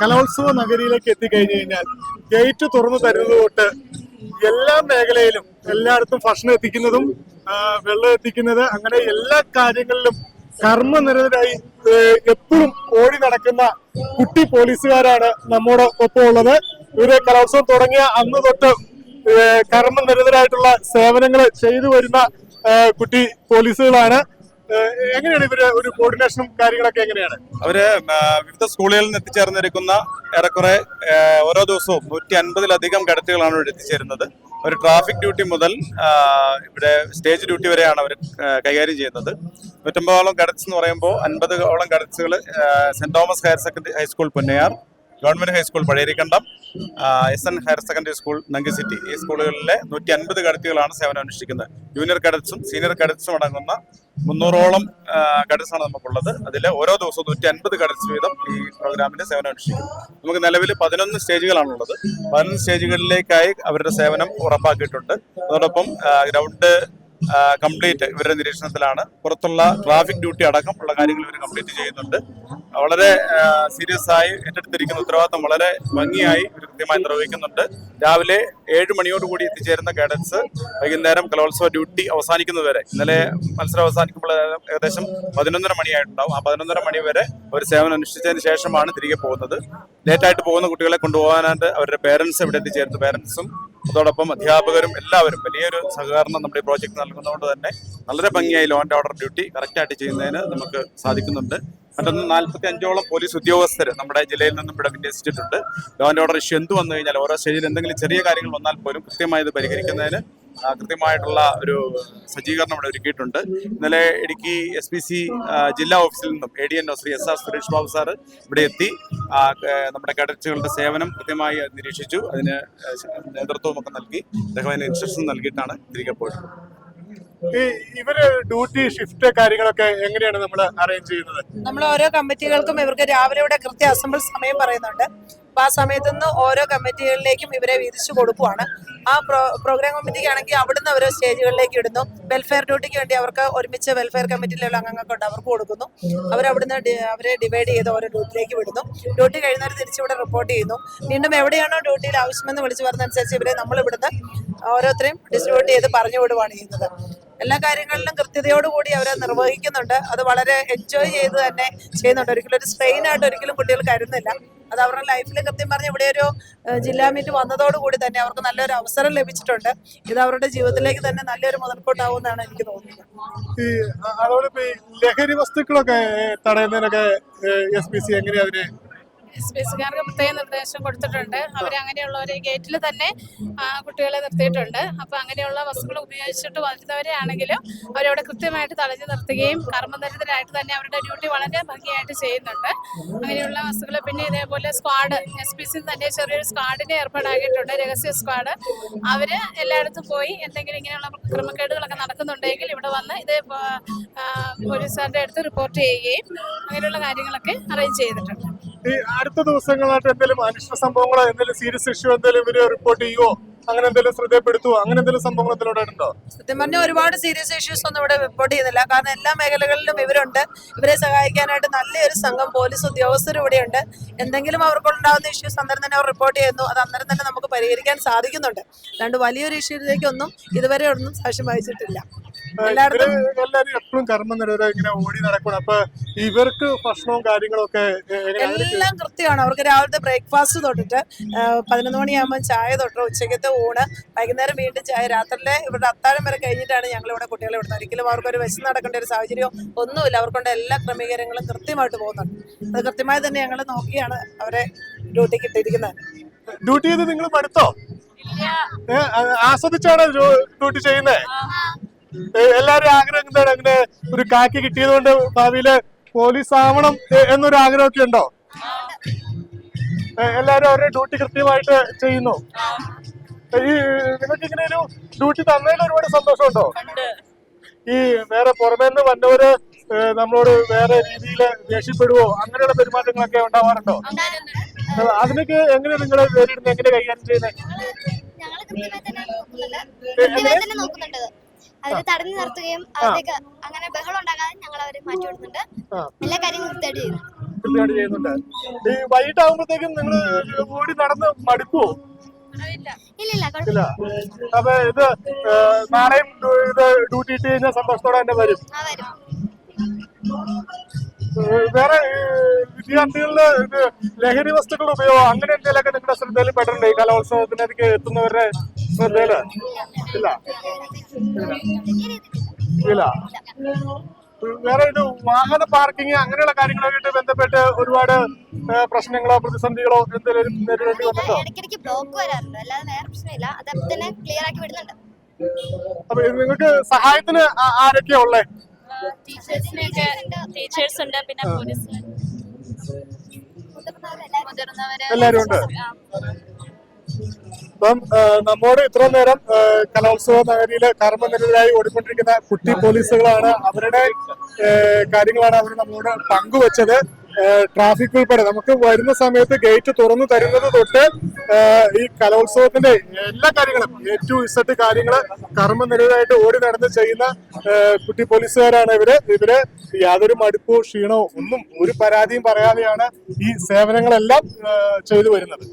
കലോത്സവ നഗരിയിലേക്ക് എത്തിക്കഴിഞ്ഞു കഴിഞ്ഞാൽ ഗേറ്റ് തുറന്നു തരുന്നത് തൊട്ട് എല്ലാ മേഖലയിലും എല്ലായിടത്തും ഭക്ഷണം എത്തിക്കുന്നതും വെള്ളം എത്തിക്കുന്നത് അങ്ങനെ എല്ലാ കാര്യങ്ങളിലും കർമ്മനിരതരായി എപ്പോഴും ഓടി നടക്കുന്ന കുട്ടി പോലീസുകാരാണ് നമ്മുടെ ഒപ്പം ഉള്ളത്. ഇവർ കലോത്സവം തുടങ്ങിയ അന്ന് തൊട്ട് കർമ്മനിരതരായിട്ടുള്ള സേവനങ്ങൾ ചെയ്തു വരുന്ന കുട്ടി പോലീസുകളാണ്. എങ്ങനെയാണ് ഇവർ ഒരു കോർഡിനേഷനും കാര്യങ്ങളൊക്കെ എങ്ങനെയാണ്? അവർ വിവിധ സ്കൂളുകളിൽ നിന്ന് എത്തിച്ചേർന്നിരിക്കുന്ന ഏറെക്കുറെ ഓരോ ദിവസവും നൂറ്റി അൻപതിലധികം കടത്തുകളാണ് ഇവിടെ എത്തിച്ചേരുന്നത്. ഒരു ട്രാഫിക് ഡ്യൂട്ടി മുതൽ ഇവിടെ സ്റ്റേജ് ഡ്യൂട്ടി വരെയാണ് അവർ കൈകാര്യം ചെയ്യുന്നത്. നൂറ്റമ്പതോളം കടത്ത് എന്ന് പറയുമ്പോൾ അൻപതോളം കടത്തുകൾ saint Thomas higher secondary high school Punnayar government high school Pazhayarikkandam S N higher secondary school Nanki city. ഈ സ്കൂളുകളിലെ നൂറ്റി അൻപത് കടത്തുകളാണ് സേവനം അനുഷ്ഠിക്കുന്നത്. ജൂനിയർ കഡറ്റ്സും സീനിയർ കഡറ്റ്സും അടങ്ങുന്ന മുന്നൂറോളം കഡറ്റ്സ് ആണ് നമുക്കുള്ളത്. അതിൽ ഓരോ ദിവസവും നൂറ്റി അൻപത് കഡറ്റ്സ് വീതം ഈ പ്രോഗ്രാമിന്റെ സേവനം അനുഷ്ഠിക്കുന്നു. നമുക്ക് നിലവിൽ പതിനൊന്ന് സ്റ്റേജുകളാണുള്ളത്. പതിനൊന്ന് സ്റ്റേജുകളിലേക്കായി അവരുടെ സേവനം ഉറപ്പാക്കിയിട്ടുണ്ട്. അതോടൊപ്പം ഗ്രൗണ്ട് കംപ്ലീറ്റ് ഇവരുടെ നിരീക്ഷണത്തിലാണ്. പുറത്തുള്ള ട്രാഫിക് ഡ്യൂട്ടി അടക്കം ഉള്ള കാര്യങ്ങൾ ഇവർ കംപ്ലീറ്റ് ചെയ്യുന്നുണ്ട്. വളരെ സീരിയസ് ആയി ഏറ്റെടുത്തിരിക്കുന്ന ഉത്തരവാദിത്തം വളരെ ഭംഗിയായി കൃത്യമായി നിർവഹിക്കുന്നുണ്ട്. രാവിലെ ഏഴ് മണിയോടുകൂടി എത്തിച്ചേരുന്ന കേഡറ്റ്സ് വൈകുന്നേരം കലോത്സവ ഡ്യൂട്ടി അവസാനിക്കുന്നതുവരെ ഇന്നലെ മത്സരം അവസാനിക്കുമ്പോൾ ഏകദേശം പതിനൊന്നര മണിയായിട്ടുണ്ടാവും. ആ പതിനൊന്നര മണി വരെ ഒരു സേവനം അനുഷ്ഠിച്ചതിന് ശേഷമാണ് തിരികെ പോകുന്നത്. ലേറ്റായിട്ട് പോകുന്ന കുട്ടികളെ കൊണ്ടുപോകാനായിട്ട് അവരുടെ പേരൻസ് ഇവിടെ എത്തിച്ചേരുന്നു. പേരൻസും അതോടൊപ്പം അധ്യാപകരും എല്ലാവരും വലിയൊരു സഹകരണം നമ്മുടെ ഈ പ്രോജക്റ്റ് നൽകുന്നതുകൊണ്ട് തന്നെ വളരെ ഭംഗിയായി ലോ ആൻഡ് ഓർഡർ ഡ്യൂട്ടി കറക്റ്റായിട്ട് ചെയ്യുന്നതിന് നമുക്ക് സാധിക്കുന്നുണ്ട്. മറ്റൊന്ന് നാൽപ്പത്തി അഞ്ചോളം പോലീസ് ഉദ്യോഗസ്ഥർ നമ്മുടെ ജില്ലയിൽ നിന്നും ഇവിടെ വിന്യസിച്ചിട്ടുണ്ട്. ലോ ആൻഡ് ഓർഡർ ഇഷ്യൂ എന്ത് വന്നു കഴിഞ്ഞാൽ ഓരോ സ്റ്റേജിൽ എന്തെങ്കിലും ചെറിയ കാര്യങ്ങൾ വന്നാൽ പോലും കൃത്യമായി ഇത് പരിഹരിക്കുന്നതിന് കൃത്യമായിട്ടുള്ള ഒരു സജ്ജീകരണം ഇവിടെ ഒരുക്കിയിട്ടുണ്ട്. ഇന്നലെ ഇടുക്കി എസ് പി സി ജില്ലാ ഓഫീസിൽ നിന്നും A D N O Shri S R Suresh Babu sir ഇവിടെ എത്തി. നമ്മുടെ കേഡറ്റുകളുടെ സേവനം കൃത്യമായി നിരീക്ഷിച്ചു. അതിന് നേതൃത്വമൊക്കെ നൽകി. അദ്ദേഹം അതിന് ഇൻസ്ട്രക്ഷൻ നൽകിയിട്ടാണ് തിരികെ പോയത്. ഈ ഇവർ ഡ്യൂട്ടി ഷിഫ്റ്റ് കാര്യങ്ങളൊക്കെ എങ്ങനെയാണ് നമ്മൾ അറേഞ്ച് ചെയ്യുന്നത്? നമ്മൾ ഓരോ കമ്മിറ്റികൾക്കും ഇവർക്ക് രാവിലെ ഇവിടെ കൃത്യ അസംബിൾ സമയം പറയുന്നുണ്ട്. അപ്പൊ ആ സമയത്ത് നിന്ന് ഓരോ കമ്മിറ്റികളിലേക്കും ഇവരെ വീതിച്ചു കൊടുക്കുവാണ്. ആ പ്രോ പ്രോഗ്രാം കമ്മിറ്റിക്ക് ആണെങ്കിൽ അവിടുന്ന് അവർ സ്റ്റേജുകളിലേക്ക് ഇടുന്നു. വെൽഫെയർ ഡ്യൂട്ടിക്ക് വേണ്ടി അവർക്ക് ഒരുമിച്ച് വെൽഫെയർ കമ്മിറ്റിയിലുള്ള അംഗങ്ങൾക്ക് ഉണ്ട് അവർക്ക് കൊടുക്കുന്നു. അവരവിടുന്ന് അവരെ ഡിവൈഡ് ചെയ്ത് ഓരോ ഡ്യൂട്ടിയിലേക്ക് വിടുന്നു. ഡ്യൂട്ടി കഴിയുന്നവർ തിരിച്ചിവിടെ റിപ്പോർട്ട് ചെയ്യുന്നു. വീണ്ടും എവിടെയാണോ ഡ്യൂട്ടിയിൽ ആവശ്യമെന്ന് വിളിച്ചു വരുന്നതനുസരിച്ച് ഇവരെ നമ്മൾ ഇവിടുന്ന് ഓരോരുത്തരെയും ഡിസ്ട്രിബ്യൂട്ട് ചെയ്ത് പറഞ്ഞു വിടുവാണ് ചെയ്യുന്നത്. എല്ലാ കാര്യങ്ങളിലും കൃത്യതയോടുകൂടി അവരെ നിർവഹിക്കുന്നുണ്ട്. അത് വളരെ എൻജോയ് ചെയ്ത് തന്നെ ചെയ്യുന്നുണ്ട്. ഒരിക്കലും ഒരു സ്ട്രെയിൻ ആയിട്ട് ഒരിക്കലും കുട്ടികൾ കരുന്നില്ല അത് അവരുടെ ലൈഫിൽ കൃത്യം പറഞ്ഞ് ഇവിടെ ഒരു ജില്ലാ മീറ്റ് വന്നതോടുകൂടി തന്നെ അവർക്ക് നല്ലൊരു അവസരം ലഭിച്ചിട്ടുണ്ട്. ഇത് അവരുടെ ജീവിതത്തിലേക്ക് തന്നെ നല്ലൊരു മുതൽക്കൂട്ടാവുമെന്നാണ് എനിക്ക് തോന്നുന്നത്. ഈ ലഹരി വസ്തുക്കളൊക്കെ തടയുന്നതിനൊക്കെ എസ് പി സി എങ്ങനെയാ അതിന് എസ് പി എസ്സുകാർക്ക് പ്രത്യേക നിർദ്ദേശം കൊടുത്തിട്ടുണ്ട്. അവർ ഗേറ്റിൽ തന്നെ കുട്ടികളെ നിർത്തിയിട്ടുണ്ട്. അപ്പോൾ അങ്ങനെയുള്ള വസ്തുക്കൾ ഉപയോഗിച്ചിട്ട് വരുന്നവരെ ആണെങ്കിലും അവരവിടെ കൃത്യമായിട്ട് തടഞ്ഞു നിർത്തുകയും കർമ്മനിരതരായിട്ട് തന്നെ അവരുടെ ഡ്യൂട്ടി വളരെ ഭംഗിയായിട്ട് ചെയ്യുന്നുണ്ട്. അങ്ങനെയുള്ള വസ്തുക്കൾ പിന്നെ ഇതേപോലെ സ്ക്വാഡ് എസ് പി സി തന്നെ ചെറിയൊരു സ്ക്വാഡിനെ ഏർപ്പാടാക്കിയിട്ടുണ്ട്. രഹസ്യ സ്ക്വാഡ് അവർ എല്ലായിടത്തും പോയി എന്തെങ്കിലും ഇങ്ങനെയുള്ള ക്രമക്കേടുകളൊക്കെ നടക്കുന്നുണ്ടെങ്കിൽ ഇവിടെ വന്ന് ഇത് പോലീസുകാരുടെ അടുത്ത് റിപ്പോർട്ട് ചെയ്യുകയും അങ്ങനെയുള്ള കാര്യങ്ങളൊക്കെ അറേഞ്ച് ചെയ്തിട്ടുണ്ട്. ഈ അടുത്ത ദിവസങ്ങളായിട്ട് എന്തെങ്കിലും അനിഷ്ട സംഭവങ്ങളോ എന്തെങ്കിലും സീരിയസ് ഇഷ്യൂ എന്തെങ്കിലും ഇവർ റിപ്പോർട്ട് ചെയ്യുവോ? അങ്ങനെ എന്തെങ്കിലും ശ്രദ്ധപ്പെടുത്തുവോ അങ്ങനെ എന്തെങ്കിലും സംഭവങ്ങൾ ഉണ്ടോ? സത്യം പറഞ്ഞാൽ ഒരുപാട് സീരിയസ് ഇഷ്യൂസ് ഒന്നും ഇവിടെ റിപ്പോർട്ട് ചെയ്യുന്നില്ല. കാരണം എല്ലാ മേഖലകളിലും ഇവരുണ്ട്. ഇവരെ സഹായിക്കാനായിട്ട് നല്ലൊരു സംഘം പോലീസ് ഉദ്യോഗസ്ഥരും ഇവിടെയുണ്ട്. എന്തെങ്കിലും അവർക്കുണ്ടാകുന്ന ഇഷ്യൂസ് അന്നേരം തന്നെ അവർ റിപ്പോർട്ട് ചെയ്യുന്നു. അത് അന്നേരം തന്നെ നമുക്ക് പരിഹരിക്കാൻ സാധിക്കുന്നുണ്ട്. അതുകൊണ്ട് വലിയൊരു ഇഷ്യൂസിലേക്കൊന്നും ഇതുവരെ ഒന്നും സാക്ഷ്യം വഹിച്ചിട്ടില്ല. ഇവർ എപ്പോഴും എല്ലാരും എപ്പോഴും കർമ്മനിരവരെ ഇങ്ങനെ ഓടി നടക്കണം അപ്പൊ ഇവർക്ക് ഭക്ഷണവും കാര്യങ്ങളും ഒക്കെ എല്ലാം കൃത്യമാണ്. അവർക്ക് രാവിലത്തെ ബ്രേക്ക്ഫാസ്റ്റ് തൊട്ടിട്ട് പതിനൊന്ന് മണിയാകുമ്പോൾ ചായ തൊട്ട് ഉച്ചക്കത്തെ ഊണ് വൈകുന്നേരം വീണ്ടും ചായ രാത്രിയിലെ ഇവരുടെ അത്താഴം വരെ കഴിഞ്ഞിട്ടാണ് ഞങ്ങൾ ഇവിടെ കുട്ടികളെ വിടുന്നത്. ഒരിക്കലും അവർക്കൊരു വിശന്ന് നടക്കേണ്ട ഒരു സാഹചര്യം ഒന്നുമില്ല. അവർക്കൊണ്ട് എല്ലാ ക്രമീകരണങ്ങളും കൃത്യമായിട്ട് പോകുന്നുണ്ട്. അത് കൃത്യമായി തന്നെ ഞങ്ങൾ നോക്കിയാണ് അവരെ ഡ്യൂട്ടിക്ക് ഇട്ടിരിക്കുന്നത്. ഡ്യൂട്ടി ചെയ്ത് നിങ്ങൾ പഠിത്തോ ആസ്വദിച്ചാണ് ഡ്യൂട്ടി ചെയ്യുന്നേ? എല്ലാരും ആഗ്രഹം എന്താണ്? അങ്ങനെ ഒരു കാക്കി കിട്ടിയത് കൊണ്ട് ഭാവിയിൽ പോലീസ് ആവണം എന്നൊരു ആഗ്രഹമൊക്കെ ഉണ്ടോ? എല്ലാവരും എല്ലാരും അവരുടെ ഡ്യൂട്ടി കൃത്യമായിട്ട് ചെയ്യുന്നു. ഈ നിങ്ങൾക്ക് ഇങ്ങനെ ഒരു ഡ്യൂട്ടി തന്നതിൽ ഒരുപാട് സന്തോഷമുണ്ടോ? ഈ വേറെ പുറമേ നിന്ന് വന്നവര് നമ്മളോട് വേറെ രീതിയിൽ ദേഷ്യപ്പെടുവോ? അങ്ങനെയുള്ള പെരുമാറ്റങ്ങളൊക്കെ ഉണ്ടാവാറുണ്ടോ? അതിനൊക്കെ എങ്ങനെ നിങ്ങൾ നേരിടുന്നത് എങ്ങനെ കൈകാര്യം ചെയ്യുന്നത് അവരെ തടഞ്ഞു നിർത്തുകയും അവർക്ക് അങ്ങനെ ബഹളം ഉണ്ടാകാതെ ഞങ്ങൾ അവരെ മാറ്റി കൊടുക്കുന്നുണ്ട് എല്ലാ കാര്യങ്ങളും കൃത്യമായിട്ട് ചെയ്യുന്നു. കൃത്യമായിട്ട് ചെയ്യുന്നുണ്ട്. ഈ വൈകിട്ടാകുമ്പോഴത്തേക്കും നിങ്ങൾ ഓടി നടന്ന് മടുക്കുവോ? ഇല്ല. ഇല്ല ഇല്ല അപ്പൊ ഇത് നാളെയും ഇത് ഡ്യൂട്ടി ഇട്ട് കഴിഞ്ഞ സന്തോഷത്തോടെ തന്നെ വരും. ആ വരും. ഏ, വേറെ ഏ, വിദ്യാർത്ഥികളിൽ ഇത് ലഹരി വസ്തുക്കളുടെ ഉപയോഗം അങ്ങനെ എന്തെങ്കിലുമൊക്കെ നിങ്ങളുടെ ശ്രദ്ധയിൽ പെട്ടിട്ടുണ്ട്? ഈ കലോത്സവത്തിനൊക്കെ എത്തുന്നവരുടെ ശ്രദ്ധയിൽ ഇല്ല. ഇല്ല. വേറെ ഒരു വാഹന പാർക്കിംഗ് അങ്ങനെയുള്ള കാര്യങ്ങളായിട്ട് ബന്ധപ്പെട്ട് ഒരുപാട് പ്രശ്നങ്ങളോ പ്രതിസന്ധികളോ എന്തെങ്കിലും നേരിടേണ്ടി വന്നിട്ടോ ഇടയ്ക്കിടയ്ക്ക് ബ്ലോക്ക് വരാറുണ്ട്. അല്ലാതെ വേറെ പ്രശ്നമില്ല. അത് അപ്പൊ തന്നെ ക്ലിയർ ആക്കി വിടുന്നുണ്ട്. അപ്പൊ നിങ്ങൾക്ക് സഹായത്തിന് ആരൊക്കെയാ ഉള്ളേ? ടീച്ചേഴ്സ് ഉണ്ട് പിന്നെ പോലീസ് മുതിർന്നവര് എല്ലാരും ഉണ്ട്. അപ്പം നമ്മോട് ഇത്ര നേരം കലോത്സവ നഗരിയിലെ കർമ്മനിരതരായി ഓടിക്കൊണ്ടിരിക്കുന്ന കുട്ടി പോലീസുകളാണ് അവരുടെ കാര്യങ്ങളാണ് അവർ നമ്മളോട് പങ്കുവച്ചത്. ട്രാഫിക് ഉൾപ്പെടെ നമുക്ക് വരുന്ന സമയത്ത് ഗേറ്റ് തുറന്നു തരുന്നത് തൊട്ട് ഈ കലോത്സവത്തിന്റെ എല്ലാ കാര്യങ്ങളും എ ടു ഇസഡ് കാര്യങ്ങൾ കർമ്മനിരതരായിട്ട് ഓടി നടന്ന് ചെയ്യുന്ന കുട്ടി പോലീസുകാരാണ് ഇവർ. ഇവർ യാതൊരു മടുപ്പോ ക്ഷീണോ ഒന്നും ഒരു പരാതിയും പറയാതെയാണ് ഈ സേവനങ്ങളെല്ലാം ചെയ്തു വരുന്നത്.